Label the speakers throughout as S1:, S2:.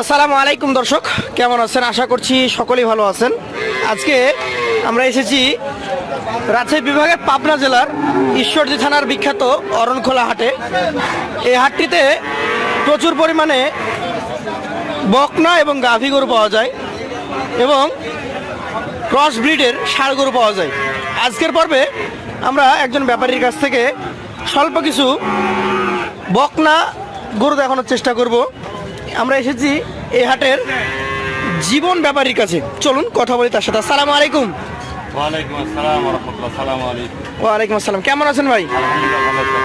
S1: আসসালামু আলাইকুম দর্শক, কেমন আছেন? আশা করছি সকলেই ভালো আছেন। আজকে আমরা এসেছি রাজশাহী বিভাগের পাবনা জেলার ঈশ্বরদী থানার বিখ্যাত অরণখোলা হাটে। এই হাটটিতে প্রচুর পরিমাণে বকনা এবং গাভী গরু পাওয়া যায় এবং ক্রস ব্রিডের ষাড় গরু পাওয়া যায়। আজকের পর্বে আমরা একজন ব্যাপারীর কাছ থেকে স্বল্প কিছু বকনা গরু দেখানোর চেষ্টা করব। আমরা এসেছি এই হাটের জীবন ব্যাপারীর কাছে। চলুন কথা বলি তার সাথে। আসসালামু আলাইকুম।
S2: ওয়ালাইকুম আসসালাম
S1: কেমন আছেন ভাই?
S2: আছি,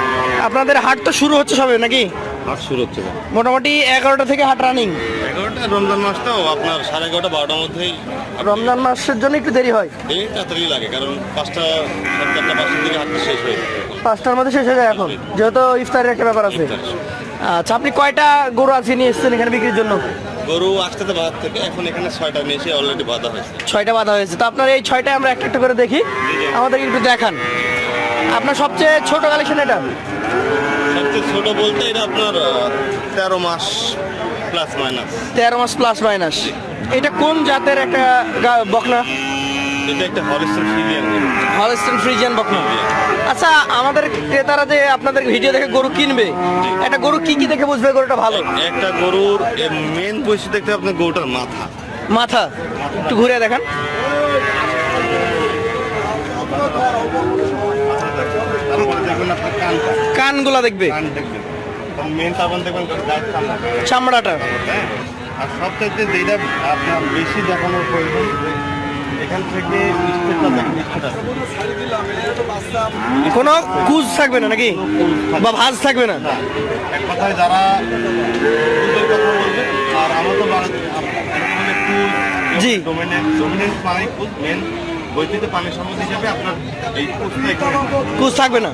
S1: আপনাদের হাট তো শুরু হচ্ছে সবে নাকি?
S2: হাট শুরু হচ্ছে
S1: মোটামুটি এগারোটা থেকে হাট রানিং
S2: এগারোটা রমজান মাসটাও আপনার সাড়ে এগারোটা বারোটার মধ্যেই
S1: রমজান মাসের জন্য একটু দেরি হয়।
S2: এই তাড়াতাড়ি লাগে কারণ পাঁচটা সাড়ে চারটা পাঁচটার দিকে হাটটা শেষ হয়ে
S1: পাঁচটার মধ্যে শেষ হয়ে যায় এখন? যেহেতু ইফতারের একটা ব্যাপার আছে। আচ্ছা আপনি কয়টা গরু আজকে নিয়ে এসেছেন এখানে বিক্রির জন্য?
S2: গরু আসতে তো বাজার থেকে এখন এখানে ছয়টা নিয়ে এসে অলরেডি বাঁধা হয়েছে।
S1: ছয়টা বাঁধা হয়েছে। তো আপনার এই ছয়টায় আমরা একটা একটা করে দেখি। আমাদের একটু দেখান। আপনার সবচেয়ে ছোট কালেকশন এটা?
S2: সবচেয়ে ছোট বলতে এটা আপনার তেরো মাস প্লাস মাইনাস
S1: তেরো মাস প্লাস মাইনাস এটা কোন জাতের একটা বকনা?
S2: এটা একটা
S1: হলস্টেন ফ্রিজিয়ান বকনা আচ্ছা আমাদের ক্রেতারা যে আপনাদের ভিডিও দেখে গরু কিনবে একটা গরু কি কি দেখে বুঝবে গরুটা ভালো?
S2: একটা গরুর মেন বৈশিষ্ট্য দেখতে আপনার গরুটার মাথা।
S1: মাথা। একটু ঘুরে দেখান। কানগুলা দেখবে? চামড়াটা।
S2: হ্যাঁ। আর সবচাইতে যেটা আপনার বেশি দেখানোর প্রয়োজন এখান থেকে
S1: কোনো কুজ থাকবে না নাকি? বা ভাজ থাকবে না?
S2: এক কথায় যারা আর বাড়িতে কুল
S1: জি।
S2: ডোমিনেন্ট মেন সম্পদ হিসাবে আপনার এই
S1: থাকবে না?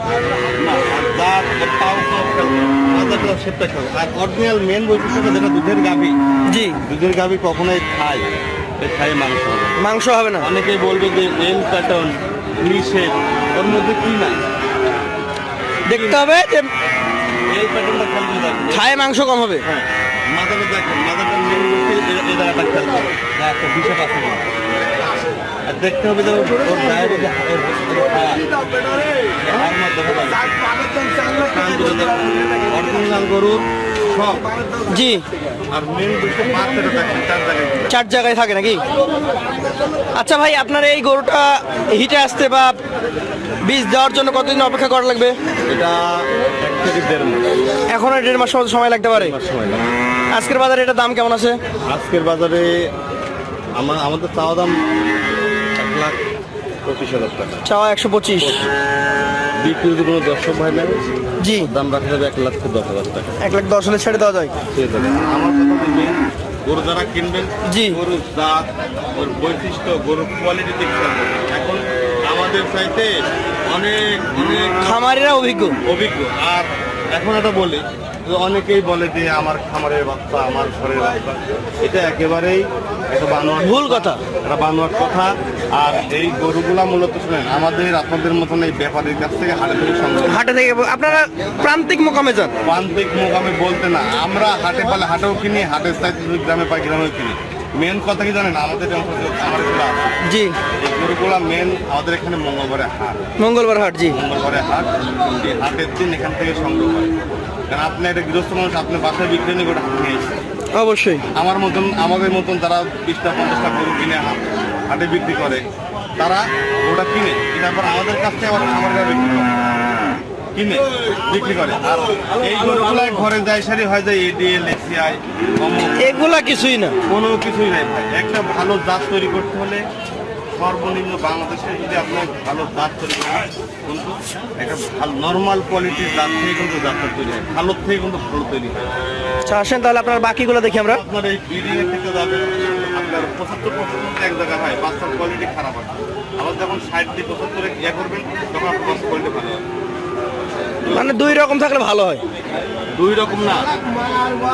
S2: আর অরিজিনাল মেন বৈশিষ্ট্যটা যেটা দুধের গাভী।
S1: জি।
S2: দুধের গাভী কখনোই খায় খায় মাংস হবে।
S1: মাংস হবে না?
S2: অনেকেই বলবে যে এল প্যাটার্ন নিষেধ ওর মধ্যে কি নাই?
S1: দেখতে হবে যে
S2: প্যাটার্নটা করে
S1: খায় মাংস কম হবে।
S2: হ্যাঁ মাথাটা দেখেন মাথাটা মেন করতে জায়গাটা করে একটা বিশেষ আছে আর দেখতে হবে যে ওর ওর গায়ের যে ওর- ওর হাড়, এই হাড় মাছ দেখা যাবে। কানগুলো দেখেন। অরিজিনাল গরুর
S1: জি।
S2: চার জায়গায়
S1: থাকে। নাকি? আচ্ছা ভাই আপনার এই গরুটা হিটে আসতে বা বীজ দেওয়ার জন্য কতদিন অপেক্ষা করা লাগবে?
S2: এটা থেকে দেড় মাস।
S1: এখনও মতো সময় লাগতে পারে? আজকের বাজারে এটার দাম কেমন আছে?
S2: আজকের বাজারে আমাদের চাওয়া দাম এক লাখ পঁচিশ হাজার টাকা।
S1: চাওয়া একশো পঁচিশ।
S2: বিক্রি যদি কোনো দর্শক ভাই
S1: জি।
S2: দাম রাখা যাবে এক লাখ দশ হাজার টাকা।
S1: এক লাখ দশ হলে ছেড়ে দেওয়া যায়।
S2: ঠিক আছে। আমার কথা বলবেন গরু যারা কিনবেন
S1: জি।
S2: গরুর জাত ওর বৈশিষ্ট্য গরুর কোয়ালিটি দেখতে এখন আমাদের চাইতে অনেক অনেক
S1: খামারিরা অভিজ্ঞ।
S2: অভিজ্ঞ। আর এখন এটা বলি অনেকেই বলে যে আমার খামারের বাচ্চা আমার ঘরের বাচ্চা। এটা একেবারেই একটা বানোয়ার
S1: ভুল কথা।
S2: এটা বানোয়ার কথা। আর এই গরুগুলা মূলত শুনেন আমাদের আপনাদের মতন এই ব্যাপারীর কাছ থেকে হাটে থেকে সংগ্রহ
S1: হাটে থেকে আপনারা প্রান্তিক মোকামে যান।
S2: প্রান্তিক মোকামে বলতে না আমরা হাটে পালে হাটেও কিনি হাটের সাইড গ্রামে পাই গ্রামেও কিনি। মেন কথা কি জানেন? আমাদের যে
S1: জি।
S2: এই গরুগুলা মেন আমাদের এখানে মঙ্গলবারে হাট।
S1: মঙ্গলবার হাট জি।
S2: মঙ্গলবারে হাট এই হাটের দিন এখান থেকে সংগ্রহ হয়। কারণ আপনি একটা গৃহস্থ মানুষ আপনি বাসায় বিক্রি নিয়ে গোটা হাট নিয়ে।
S1: অবশ্যই।
S2: আমার মতন আমাদের মতন তারা বিশটা পঞ্চাশটা গরু কিনে হাট বিক্রি করে তারা ওটা কিনে কিনার পর আমাদের কাছ থেকে আবার গায়ে বিক্রি করে। কিনে বিক্রি করে। আর এই গরুগুলা ঘরে যায় সারি হয় যায় এডিএল এসিআই
S1: এগুলা কিছুই না।
S2: কোনো কিছুই নাই ভাই। একটা ভালো জাত তৈরি করতে হলে সর্বনিম্ন বাংলাদেশে যদি আপনার ভালো জাত তৈরি করেন কিন্তু একটা ভালো নর্মাল কোয়ালিটির জাত থেকে কিন্তু জাতটা তৈরি হয়। ভালোর থেকে কিন্তু ভালো তৈরি হয়।
S1: আচ্ছা আসেন তাহলে আপনার বাকিগুলো দেখি আমরা।
S2: আপনার এই ব্রিডিং এর ক্ষেত্রে যাবে আপনার পঁচাত্তর পর্যন্ত এক জায়গায় হয় বাচ্চার কোয়ালিটি খারাপ হয় আবার যখন ষাট দিয়ে পঁচাত্তরে ইয়ে করবেন তখন আপনার কোয়ালিটি ভালো হয়
S1: মানে দুই রকম থাকলে ভালো হয়।
S2: দুই রকম না।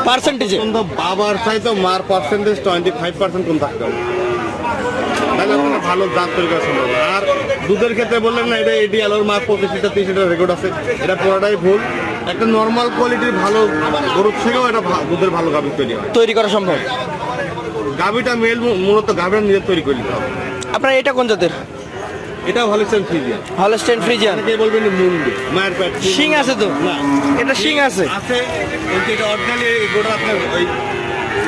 S1: পার্সেন্টেজে
S2: কিন্তু বাবার চাইতে মার পার্সেন্টেজ টোয়েন্টি ফাইভ পার্সেন্ট কম থাকতে হবে। তাহলে আপনার ভালো জাত তৈরি করা সম্ভব আর দুধের ক্ষেত্রে বললেন না এটা এটি আলোর মার পঁচিশ লিটার তিরিশ লিটার রেকর্ড আছে। এটা পুরোটাই ভুল। একটা নর্মাল কোয়ালিটির ভালো গরুর থেকেও একটা ভা- দুধের ভালো গাভী তৈরি হয়।
S1: তৈরি করা সম্ভব?
S2: গাভীটা মেল মূলত গাভীটা নিজে তৈরি করে হবে।
S1: আপনার এটা কোন জাতের?
S2: ভালো সেল ফ্রিজিয়ান।
S1: Holstein Friesian.
S2: অনেকে বলবেন মুন্ডু। মায়ের পেট
S1: শিং আছে তো?
S2: না।
S1: এটা শিং আছে।
S2: আছে এটা অরিজিনালি গোটা আপনার ওই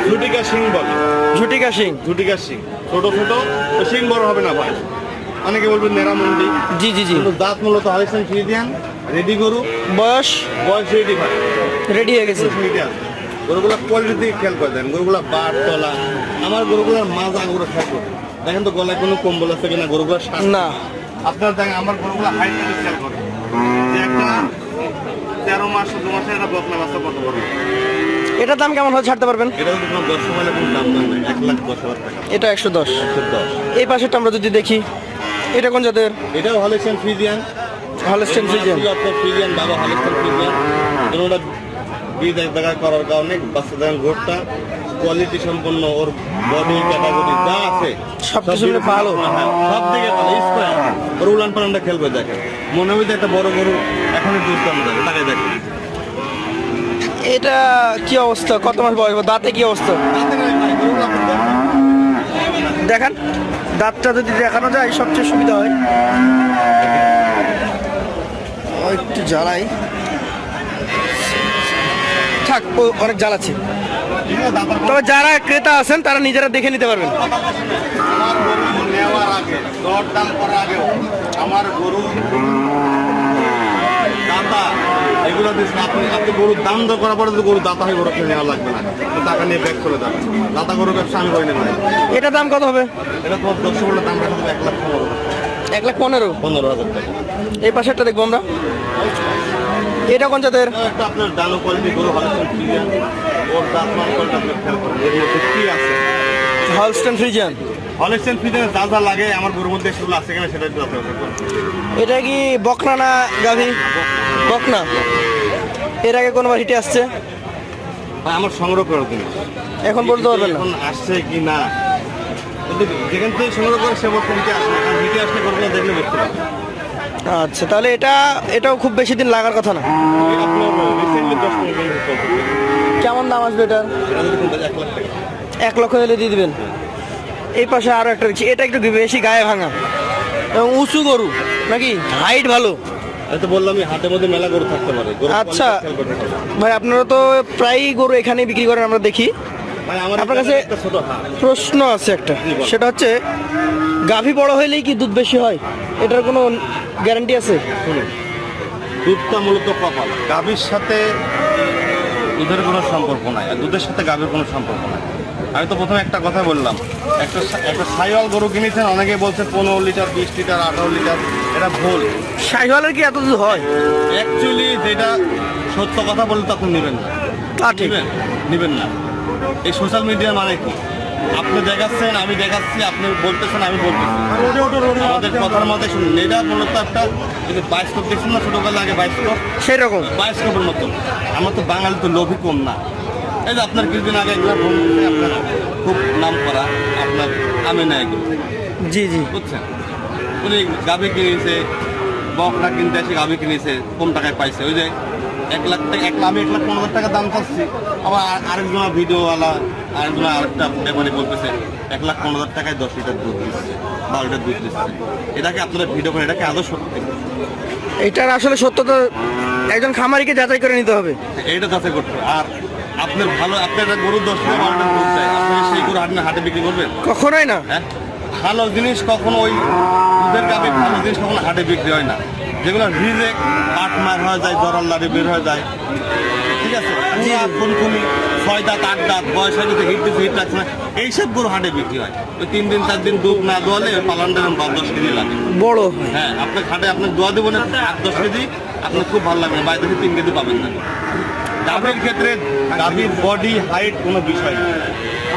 S2: ঝুটিকা শিং বলে।
S1: ঝুটিকা শিং।
S2: ঝুটিকা শিং। ছোট ছোট শিং বড় হবে না ভাই। অনেকে বলবেন নেরামন্ডি
S1: জি জি জি।
S2: দাঁত মূলত হালিস্টান ফ্রিজিয়ান রেডি গরু।
S1: বয়স?
S2: বয়স রেডি ভাই।
S1: রেডি হয়ে গেছে।
S2: গরুগুলা কোয়ালিটির দিকে খেয়াল করে দেন। গরুগুলা বার তলা। আমার গরুগুলার মাজা গরু খেয়াল করে দেখেন তো গলায় কোনো কম্বল আছে কিনা গরুগুলা
S1: না।
S2: আপনার দেখেন আমার গরুগুলা হাইট খেয়াল করে একটা তেরো মাস দু মাসে একটা বাচ্চা কত বড়
S1: এটার দাম কেমন হয় ছাড়তে পারবেন?
S2: এটা যদি দশ সময় কোনো দাম দাম এক লাখ দশ হাজার টাকা।
S1: এটা একশো দশ।
S2: একশো দশ।
S1: এই পাশেরটা আমরা যদি দেখি এটা কোন জাতের?
S2: এটাও ফ্রিজিয়ান
S1: হলস্টেন ফ্রিজিয়ান
S2: আপনার ফ্রিজিয়ান বাবা হলেছেন ফ্রিজিয়ান ওটা বীজ এক জায়গায় করার কারণে বাচ্চা দেখেন ঘোরটা কোয়ালিটি সম্পন্ন ওর বডি ক্যাটাগরি যা আছে
S1: মিলে ভালো।
S2: হ্যাঁ, সব দিকে ভালো স্কোয়ার ওর উলান পালানটা খেলবে দেখেন। মনে হবে যে একটা বড় গরু এখনই দুধ কম যাবে তাকে দেখেন।
S1: এটা কি অবস্থা? কত মাস বয়স? দাঁতে কি অবস্থা? দেখান দাঁতটা যদি দেখানো যায় সবচেয়ে সুবিধা হয়। একটু জ্বালাই। থাক অনেক জ্বালাচ্ছে। তবে যারা ক্রেতা আছেন, তারা নিজেরা দেখে নিতে পারবেন।
S2: নেওয়ার আগে করার আগে আমার এগুলো আপনি গরুর দাম পরে যদি গরু দাতা গরু নেওয়া লাগবে না তো টাকা নিয়ে ব্যাগ চলে যাবে দাতা গরু ব্যবসা না
S1: এটা দাম কত হবে?
S2: এটা এক লাখ পনেরো।
S1: এক লাখ পনেরো
S2: পনেরো হাজার
S1: এই আমরা। এটা কোন জাতের?
S2: একটা আপনার কোয়ালিটি গরু
S1: হলস্টেন ফ্রিজিয়ান।
S2: ফ্রিজিয়ান যা যা লাগে আমার গরুর মধ্যে সেগুলো আছে কিনা সেটা একটু আপনি
S1: এটা কি বকনা না গাভী? বকনা। এর আগে কোনোবার হিটে আসছে?
S2: আমার সংগ্রহ করে
S1: এখন বলতে পারবেন না।
S2: আসছে কি না? কিন্তু যেখান থেকে সংগ্রহ করে সে বলতে হিটে আসে কারণ হিটে আসলে দেখলে বুঝতে পারবে
S1: আচ্ছা তাহলে এটা এটাও খুব বেশি দিন লাগার কথা না। কেমন দাম আসবে এটার?
S2: এটা এক
S1: লক্ষ হলে দিয়ে দিবেন। এই পাশে আরও একটা দেখছি এটা একটু বেশি গায়ে ভাঙা। এবং উঁচু গরু নাকি? হাইট ভালো।
S2: আমি তো বললাম হাটের মধ্যে মেলা গরু থাকতে পারে।
S1: আচ্ছা। ভাই আপনারা তো প্রায়ই গরু এখানেই বিক্রি করেন আমরা দেখি।
S2: আমার
S1: আপনার
S2: কাছে
S1: প্রশ্ন আছে একটা। সেটা হচ্ছে গাভী বড় হইলেই কি দুধ বেশি হয়? এটার কোনো গ্যারান্টি আছে?
S2: দুধটা মূলত কপাল। গাভীর সাথে দুধের কোনো সম্পর্ক নাই আর দুধের সাথে গাভীর কোনো সম্পর্ক নাই। আমি তো প্রথমে একটা কথা বললাম একটা একটা সাইওয়াল গরু কিনেছেন অনেকে বলছে পনেরো লিটার বিশ লিটার আঠারো লিটার এটা ভুল।
S1: সাইওয়ালের কি এত দুধ হয়?
S2: অ্যাকচুয়ালি যেটা সত্য কথা বললে তখন নেবেন না। নেবেন? নেবেন না। এই সোশ্যাল মিডিয়া মানে কি? আপনি দেখাচ্ছেন আমি দেখাচ্ছি আপনি বলতেছেন আমি বলতেছি। আমাদের কথার মধ্যে শুনুন এটা মূলত একটা যদি বাইস্কোপ দেখছেন না ছোটবেলা আগে বাইস্কোপ।
S1: সেই রকম
S2: বাইস্কোপের মতন আমরা তো বাঙালি তো লোভী কম না। এই যে আপনার কিছুদিন আগে এগুলো আপনার খুব নাম করা আপনার আমি না এগুলো
S1: জি জি।
S2: বুঝছেন? উনি গাভি কিনেছে বকটা কিনতে এসে গাভি কিনেছে কম টাকায় পাইছে। ওই যে এক লাখ টাকা এক লাখ আমি এক লাখ পনেরো টাকা দাম চাচ্ছি। আবার আর- আরেকজন ভিডিওওয়ালা আরেকজন আরেকটা ব্যাপারে বলতেছে এক লাখ পনেরো হাজার টাকায় দশ লিটার দুধ দিচ্ছে বারো লিটার দুধ দিচ্ছে। এটাকে আপনারা ভিডিও করেন এটাকে আদৌ সত্যি?
S1: এটার আসলে সত্যতা একজন খামারিকে যাচাই করে নিতে হবে।
S2: এইটা যাচাই করতে। আর আপনার ভালো আপনার গরুর দশ লিটার বারো লিটার দুধ দেয় আপনি সেই গরু হাটে হাটে বিক্রি করবেন?
S1: কখনোই না।
S2: হ্যাঁ? ভালো জিনিস কখনো ওই দুধের গাবে ভালো জিনিস কখনো হাটে বিক্রি হয় না। যেগুলো রিজেক্ট পাট মার হয়ে যায় জরাল লাড়ি বের হয়ে যায়। ঠিক আছে? খুনখুনি ছয় দাঁত আট দাঁত বয়স হয়ে গেছে হিট দিচ্ছে হিট রাখছে না। এইসব গরু হাটে বিক্রি হয়। ওই তিন দিন চার দিন দুধ না দোয়ালে পালনটা পাঁচ দশ কেজি লাগে।
S1: বড়
S2: হ্যাঁ। আপনার হাটে আপনার দোয়া দেবো না আট দশ কেজি আপনার খুব ভালো লাগবে বাইরে থেকে তিন কেজি পাবেন না। গাভীর ক্ষেত্রে গাভীর বডি হাইট কোনো বিষয়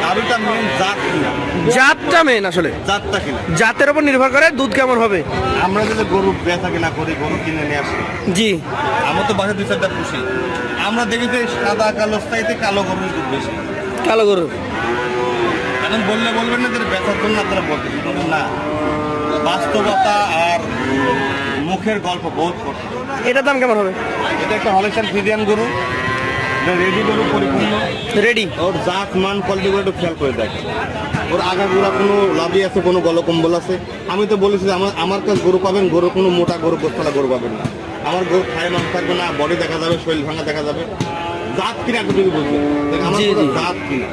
S2: গাভীটা মেন জাত কিনা।
S1: জাতটা মেন আসলে।
S2: জাতটা কিনা।
S1: জাতের উপর নির্ভর করে দুধ কেমন হবে।
S2: আমরা যদি গরু বেচা কিনা করি গরু কিনে নিয়ে আসি।
S1: জি।
S2: আমার তো বাসায় দুই চারটা খুশি আমরা দেখি যে সাদা কালো চাইতে কালো গরুর দুধ বেশি।
S1: কালো গরু।
S2: এখন বললে বলবেন না যে এটা বেচার জন্য আপনারা কিন্তু না। বাস্তবতা আর মুখের গল্প বহুত করছে
S1: এটার দাম কেমন হবে?
S2: এটা একটা হলেস্টার ফিজিয়ান গরু। রেডি গরু পরিপূর্ণ।
S1: রেডি
S2: ওর জাত মান কোয়ালিটি করে একটু খেয়াল করে দেখে। ওর আগা গোড়া কোনো লাভি আছে কোনো গলকম্বল আছে? আমি তো বলেছি যে আমার আমার কাছে গরু পাবেন গরু কোনো মোটা গরু কোথালা গরু পাবেন না। আমার গরু খায় মাংস থাকবে না বডি দেখা যাবে শরীর ভাঙা দেখা যাবে। জাত কিনা একটু যদি বুঝবেন আমার। জাত কিনা।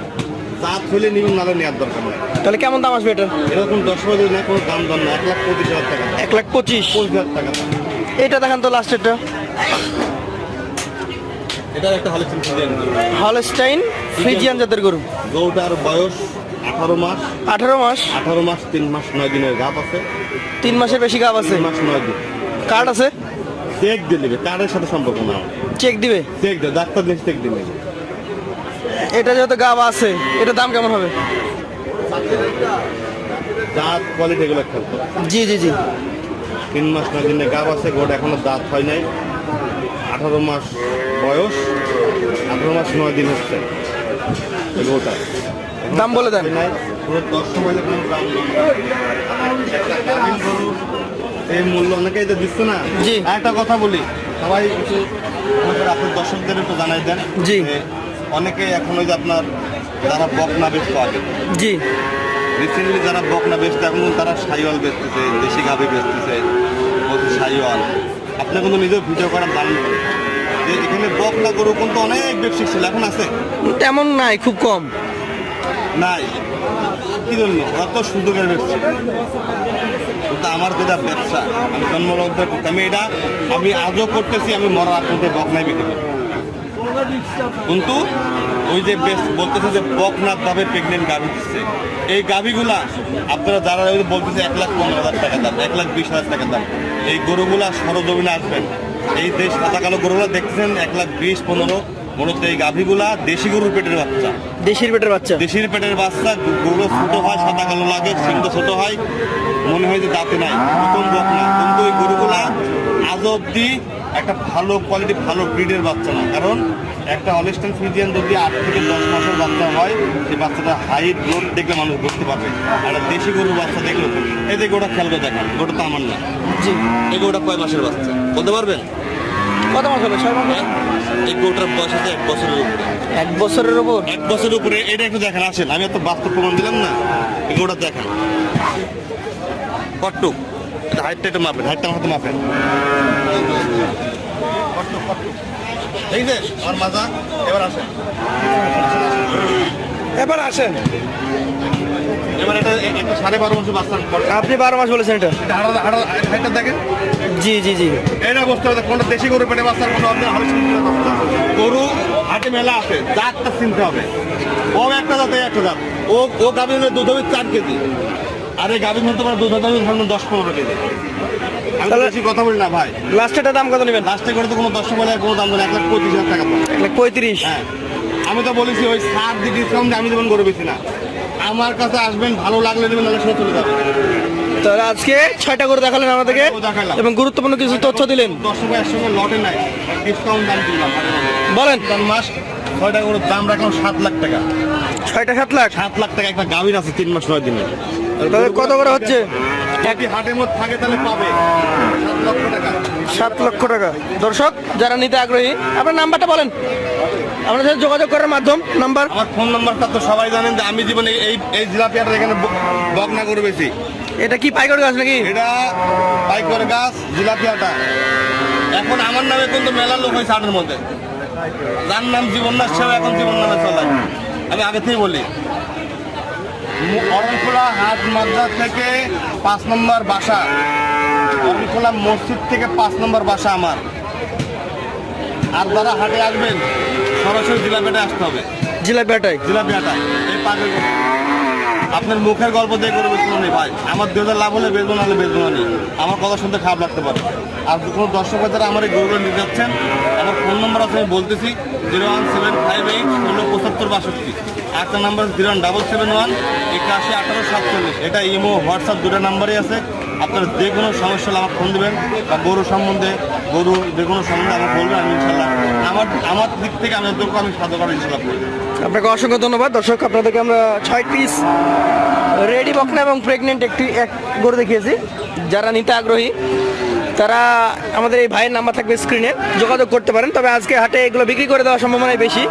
S2: জাত হলে নিবেন নালে নেওয়ার দরকার নেই।
S1: তাহলে কেমন দাম আসবে এটা
S2: এরকম দশ বছর না কোনো দাম দর না এক লাখ পঁচিশ হাজার টাকা
S1: এক লাখ পঁচিশ।
S2: পঁচিশ হাজার টাকা দাম।
S1: এটা দেখান তো লাস্টেরটা
S2: এটার একটা হলেস্টার ফিজিয়ান গরু।
S1: হলস্টাইন ফ্রিজিয়ান জাতের গরু।
S2: গরুটার বয়স আঠারো মাস।
S1: আঠারো মাস?
S2: আঠারো মাস তিন মাস নয় দিনের গাপ আছে।
S1: তিন মাসের বেশি গাব আছে?
S2: মাস নয় দিন।
S1: কার্ড আছে?
S2: চেক দিয়ে দেবে কার্ডের সাথে সম্পর্ক না
S1: চেক দিবে?
S2: চেক দেবে ডাক্তার জিনিস চেক দিয়ে নেবে।
S1: এটা যেহেতু গাব আছে এটা দাম কেমন হবে?
S2: দাঁত কোয়ালিটি এগুলো
S1: জি জি জি।
S2: তিন মাস নয় দিনে গাব আছে গোট এখনও দাঁত হয় নাই। আঠারো মাস বয়স আঠারো মাস নয় দিন হচ্ছে এখনও
S1: দাম বলে দেন।
S2: পুরো দশ সময় দাম এই মূল্য অনেকেই তো দিচ্ছে না
S1: জি।
S2: একটা কথা বলি সবাই আমাদের আপনার দর্শকদের একটু জানাই দেন
S1: জি।
S2: অনেকেই এখন ওই যে আপনার যারা বকনা বেচতো আগে
S1: জি
S2: রিসেন্টলি যারা বকনা বেচতো এখন তারা সাইওয়াল বেচতেছে দেশি গাভি বেচতেছে সাইওয়াল আপনি কিন্তু নিজেও ভিডিও করার জানেন যে এখানে বকনা গরু কিন্তু অনেক ব্যবসা ছিল এখন আছে?
S1: তেমন নাই খুব কম।
S2: নাই? কি জন্য? ওরা তো সুযোগের ব্যবসা। কিন্তু আমার যেটা ব্যবসা আমি জন্মলগ্ন করতে আমি এটা আমি আজও করতেছি আমি মরার আগ পর্যন্ত বকনাই বিক্রি কিন্তু ওই যে বেশ বলতেছে যে বকনাথ ভাবে প্রেগনেন্ট গাভি দিচ্ছে। এই গাভিগুলা আপনারা যারা বলতেছে এক লাখ পনেরো হাজার টাকা দাম এক লাখ বিশ হাজার টাকা দাম। এই গরুগুলা সরজমিনে আসবেন। এই দেশ সাদা কালো গরুগুলা দেখছেন এক লাখ বিশ পনেরো। মূলত এই গাভীগুলা দেশি গরুর পেটের বাচ্চা।
S1: দেশির পেটের বাচ্চা?
S2: দেশির পেটের বাচ্চা গরু ছোট হয় সাদা কালো লাগে সিংহ ছোট হয়। মনে হয় যে দাঁতে নাই নতুন বক না। কিন্তু এই গরুগুলা আজ অব্দি একটা ভালো কোয়ালিটি ভালো ব্রিডের বাচ্চা না। কারণ একটা অলিস্টান ফ্রিজিয়ান যদি আট থেকে দশ মাসের বাচ্চা হয় সেই বাচ্চাটা হাই গ্রোথ দেখলে মানুষ বুঝতে পারবে। আর দেশি গরুর বাচ্চা দেখল এই ওটা গোটা খেলবে দেখেন গোটা তো আমার না। এই গোটা কয় মাসের বাচ্চা? বলতে পারবেন?
S1: কত মাস হবে? ছয় মাস?
S2: হ্যাঁ? এই গোটার বয়স আছে এক বছরের উপরে।
S1: এক বছরের উপর?
S2: এক বছরের উপরে এটা একটু দেখেন আসেন। আমি এত বাস্তব প্রমাণ দিলাম না। এগুলোটা দেখেন। কটুক এটা হাইটটা একটু মাপেন। হাইটটা হাতে মাপেন। আমার মাজা এবার আসেন।
S1: এবার আসেন।
S2: এবার এটা সাড়ে বারো বছর বাচ্চা
S1: আপনি বারো মাস বলেছেন এটা।
S2: দেখেন।
S1: জি জি জি।
S2: এটা বুঝতে হবে কোনটা দেশি গরু পেটে বাচ্চার কোনো আপনার হবে গরু হাটে মেলা আছে জাতটা চিনতে হবে। ও একটা জাত এই একটা জাত। ও ও গাভীর দুধ হবে চার কেজি। আর গাভীর মধ্যে তোমার দুধ ধরুন দশ পনেরো কেজি। আমি তো বেশি কথা বলি না ভাই।
S1: দাম কত নেবেন?
S2: লাস্টে করে তো কোনো দশ বলে কোনো দাম নেই এক লাখ হাজার টাকা
S1: এক লাখ পঁয়ত্রিশ?
S2: হ্যাঁ। আমি তো বলেছি ওই সার দিয়ে ডিসকাউন্ট আমি দেবেন গরু বেশি না। আমার কাছে আসবেন ভালো লাগলে দেবেন নাহলে সে চলে যাবে।
S1: তাহলে আজকে ছয়টা করে দেখালেন আমাদেরকে। এবং গুরুত্বপূর্ণ কিছু তথ্য দিলেন।
S2: দশ টাকা একসঙ্গে লটে নাই ডিসকাউন্ট দাম দিলাম।
S1: বলেন।
S2: মাস ছয়টা করে দাম রাখলাম সাত লাখ টাকা।
S1: ছয়টা সাত লাখ?
S2: সাত লাখ টাকা একটা গাভীর আছে তিন মাস নয় দিনে
S1: তাহলে কত করে হচ্ছে?
S2: যদি হাটের মধ্যে থাকে তাহলে পাবে। সাত লক্ষ টাকা।
S1: দর্শক যারা নিতে আগ্রহী আপনার নাম্বারটা বলেন। আপনার সাথে যোগাযোগ করার মাধ্যম নাম্বার।
S2: আমার ফোন নাম্বারটা তো সবাই জানেন যে আমি জীবনে এই এই জিলাপিয়াটা এখানে ব- বকনা করে বেশি
S1: এটা কি পাইকারি গাছ নাকি?
S2: এটা পাইকর গাছ জিলাপিয়াটা এখন আমার নামে কিন্তু মেলা লোক হয়েছে হাটের মধ্যে। যার নাম জীবননাথ সেও এখন জীবন নামে চলে। আমি আগে থেকেই বলি। অরণখোলা হাট মাদ্রাস থেকে পাঁচ নম্বর বাসা। অরণখোলা মসজিদ থেকে পাঁচ নম্বর বাসা আমার। আর যারা হাটে আসবেন সরাসরি জিলাপিয়াটা আসতে হবে।
S1: জিলাপিয়াটাই
S2: জিলাপিয়াটা এই পাগল আপনার মুখের গল্প দিয়ে করে বেচবো নেই ভাই। আমার দু হাজার লাভ হলে বেচবো না হলে বেচবো না নেই আমার কথা শুনতে খারাপ লাগতে পারে। আর কোনো দর্শক যারা আমার এই গরুগুলো নিয়ে যাচ্ছেন, আমার ফোন নম্বর আছে, আমি বলতেছি, zero one seven five eight ষোলো পঁচাত্তর বাষট্টি। একটা number zero one double seven one একাশি আঠারো সাতচল্লিশ। এটা ইমো, হোয়াটসঅ্যাপ, দুটো নাম্বারই আছে। আপনার যে কোনো সমস্যা হলে আমার ফোন দেবেন বা গরু সম্বন্ধে গরু যে কোনো সম্বন্ধে আমার বলবেন আমি ইনশাল্লাহ আমার আমার দিক থেকে আমি যতটুকু আমি সাধ্য করার ইনশাল্লাহ করব
S1: আপনাকে অসংখ্য ধন্যবাদ। দর্শক আপনাদেরকে আমরা ছয় পিস রেডি বকনা এবং প্রেগনেন্ট একটি এক গরু দেখিয়েছি। যারা নিতে আগ্রহী তারা আমাদের এই ভাইয়ের নাম্বার থাকবে স্ক্রিনে যোগাযোগ করতে পারেন তবে আজকে হাটে এগুলো বিক্রি করে দেওয়ার সম্ভাবনাই বেশি।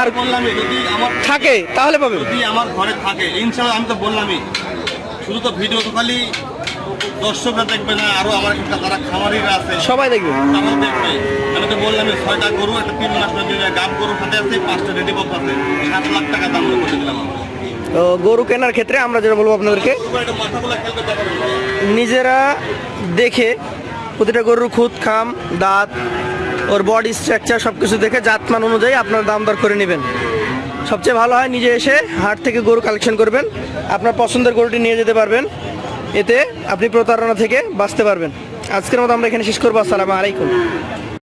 S1: আর
S2: বললামই যদি আমার
S1: থাকে তাহলে পাবেন।
S2: যদি আমার ঘরে থাকে ইনশাল্লাহ আমি তো বললামই শুধু তো ভিডিও তো খালি দর্শকরা দেখবে না আরও আমার একটা যারা খামারিরা আছে
S1: সবাই দেখবে।
S2: তারাও দেখবে। আমি তো বললাম ছয়টা গরু একটা তিন মাস গাব গরু সাথে আছে পাঁচটা রেডি বক্স আছে। সাত লাখ টাকা দাম করে দিলাম
S1: তো গরু কেনার ক্ষেত্রে আমরা যেটা বলব আপনাদেরকে নিজেরা দেখে প্রতিটা গরুর খুদ খাম দাঁত ওর বডি স্ট্রাকচার সব কিছু দেখে জাতমান অনুযায়ী আপনার দাম দর করে নেবেন। সবচেয়ে ভালো হয় নিজে এসে হাট থেকে গরু কালেকশন করবেন। আপনার পছন্দের গরুটি নিয়ে যেতে পারবেন। এতে আপনি প্রতারণা থেকে বাঁচতে পারবেন। আজকের মতো আমরা এখানে শেষ করব। আসসালামু আলাইকুম।